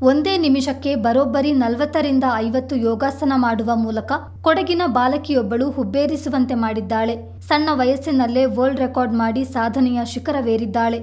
ಒಂದೇ ನಿಮಿಷಕ್ಕೆ ಬರೋಬ್ಬರಿ ನಲವತ್ತರಿಂದ ಐವತ್ತು ಯೋಗಾಸನ ಮಾಡುವ ಮೂಲಕ ಕೊಡಗಿನ ಬಾಲಕಿಯೊಬ್ಬಳು ಹುಬ್ಬೇರಿಸುವಂತೆ ಮಾಡಿದ್ದಾಳೆ. ಸಣ್ಣ ವಯಸ್ಸಿನಲ್ಲೇ ವರ್ಲ್ಡ್ ರೆಕಾರ್ಡ್ ಮಾಡಿ ಸಾಧನೆಯ ಶಿಖರವೇರಿದ್ದಾಳೆ.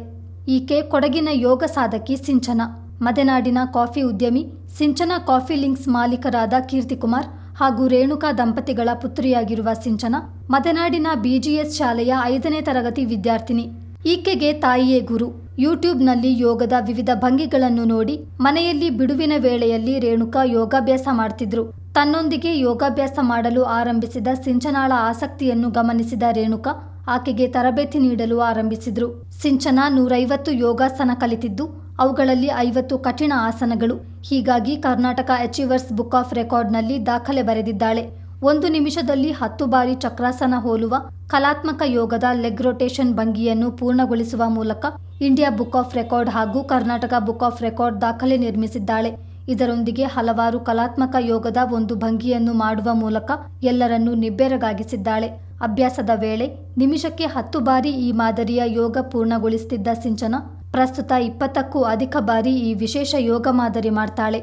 ಈಕೆ ಕೊಡಗಿನ ಯೋಗ ಸಾಧಕಿ ಸಿಂಚನ. ಮದೆನಾಡಿನ ಕಾಫಿ ಉದ್ಯಮಿ, ಸಿಂಚನ ಕಾಫಿ ಲಿಂಕ್ಸ್ ಮಾಲೀಕರಾದ ಕೀರ್ತಿಕುಮಾರ್ ಹಾಗೂ ರೇಣುಕಾ ದಂಪತಿಗಳ ಪುತ್ರಿಯಾಗಿರುವ ಸಿಂಚನ ಮದೆನಾಡಿನ ಬಿಜಿಎಸ್ ಶಾಲೆಯ ಐದನೇ ತರಗತಿ ವಿದ್ಯಾರ್ಥಿನಿ. ಈಕೆಗೆ ತಾಯಿಯೇ ಗುರು. ಯೂಟ್ಯೂಬ್ನಲ್ಲಿ ಯೋಗದ ವಿವಿಧ ಭಂಗಿಗಳನ್ನು ನೋಡಿ ಮನೆಯಲ್ಲಿ ಬಿಡುವಿನ ವೇಳೆಯಲ್ಲಿ ರೇಣುಕಾ ಯೋಗಾಭ್ಯಾಸ ಮಾಡ್ತಿದ್ರು. ತನ್ನೊಂದಿಗೆ ಯೋಗಾಭ್ಯಾಸ ಮಾಡಲು ಆರಂಭಿಸಿದ ಸಿಂಚನಾಳ ಆಸಕ್ತಿಯನ್ನು ಗಮನಿಸಿದ ರೇಣುಕಾ ಆಕೆಗೆ ತರಬೇತಿ ನೀಡಲು ಆರಂಭಿಸಿದ್ರು. ಸಿಂಚನಾ ನೂರೈವತ್ತು ಯೋಗಾಸನ ಕಲಿತಿದ್ದು, ಅವುಗಳಲ್ಲಿ ಐವತ್ತು ಕಠಿಣ ಆಸನಗಳು. ಹೀಗಾಗಿ ಕರ್ನಾಟಕ ಅಚೀವರ್ಸ್ ಬುಕ್ ಆಫ್ ರೆಕಾರ್ಡ್ನಲ್ಲಿ ದಾಖಲೆ ಬರೆದಿದ್ದಾಳೆ. ಒಂದು ನಿಮಿಷದಲ್ಲಿ ಹತ್ತು ಬಾರಿ ಚಕ್ರಾಸನ ಹೋಲುವ ಕಲಾತ್ಮಕ ಯೋಗದ ಲೆಗ್ ರೊಟೇಷನ್ ಭಂಗಿಯನ್ನು ಪೂರ್ಣಗೊಳಿಸುವ ಮೂಲಕ ಇಂಡಿಯಾ ಬುಕ್ ಆಫ್ ರೆಕಾರ್ಡ್ ಹಾಗೂ ಕರ್ನಾಟಕ ಬುಕ್ ಆಫ್ ರೆಕಾರ್ಡ್ ದಾಖಲೆ ನಿರ್ಮಿಸಿದ್ದಾಳೆ. ಇದರೊಂದಿಗೆ ಹಲವಾರು ಕಲಾತ್ಮಕ ಯೋಗದ ಒಂದು ಭಂಗಿಯನ್ನು ಮಾಡುವ ಮೂಲಕ ಎಲ್ಲರನ್ನೂ ನಿಬ್ಬೆರಗಾಗಿಸಿದ್ದಾಳೆ. ಅಭ್ಯಾಸದ ವೇಳೆ ನಿಮಿಷಕ್ಕೆ ಹತ್ತು ಬಾರಿ ಈ ಮಾದರಿಯ ಯೋಗ ಪೂರ್ಣಗೊಳಿಸುತ್ತಿದ್ದ ಸಿಂಚನ ಪ್ರಸ್ತುತ ಇಪ್ಪತ್ತಕ್ಕೂ ಅಧಿಕ ಬಾರಿ ಈ ವಿಶೇಷ ಯೋಗ ಮಾದರಿ ಮಾಡ್ತಾಳೆ.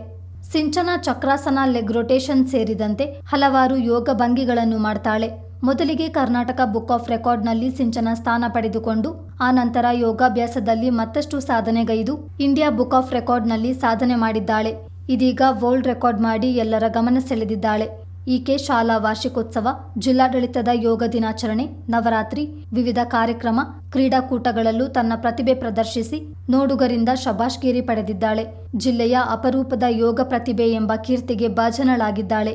ಸಿಂಚನ ಚಕ್ರಾಸನ ಲೆಗ್ ರೊಟೇಷನ್ ಸೇರಿದಂತೆ ಹಲವಾರು ಯೋಗ ಭಂಗಿಗಳನ್ನು ಮಾಡ್ತಾಳೆ. ಮೊದಲಿಗೆ ಕರ್ನಾಟಕ ಬುಕ್ ಆಫ್ ರೆಕಾರ್ಡ್ನಲ್ಲಿ ಸಿಂಚನ ಸ್ಥಾನ ಪಡೆದುಕೊಂಡು ಆನಂತರ ಯೋಗಾಭ್ಯಾಸದಲ್ಲಿ ಮತ್ತಷ್ಟು ಸಾಧನೆಗೈದು ಇಂಡಿಯಾ ಬುಕ್ ಆಫ್ ರೆಕಾರ್ಡ್ನಲ್ಲಿ ಸಾಧನೆ ಮಾಡಿದ್ದಾಳೆ. ಇದೀಗ ವರ್ಲ್ಡ್ ರೆಕಾರ್ಡ್ ಮಾಡಿ ಎಲ್ಲರ ಗಮನ ಸೆಳೆದಿದ್ದಾಳೆ. ಈಕೆ ಶಾಲಾ ವಾರ್ಷಿಕೋತ್ಸವ, ಜಿಲ್ಲಾಡಳಿತದ ಯೋಗ ದಿನಾಚರಣೆ, ನವರಾತ್ರಿ, ವಿವಿಧ ಕಾರ್ಯಕ್ರಮ, ಕ್ರೀಡಾಕೂಟಗಳಲ್ಲೂ ತನ್ನ ಪ್ರತಿಭೆ ಪ್ರದರ್ಶಿಸಿ ನೋಡುಗರಿಂದ ಶಬಾಷ್ಗಿರಿ ಪಡೆದಿದ್ದಾಳೆ. ಜಿಲ್ಲೆಯ ಅಪರೂಪದ ಯೋಗ ಪ್ರತಿಭೆ ಎಂಬ ಕೀರ್ತಿಗೆ ಭಾಜನಳಾಗಿದ್ದಾಳೆ.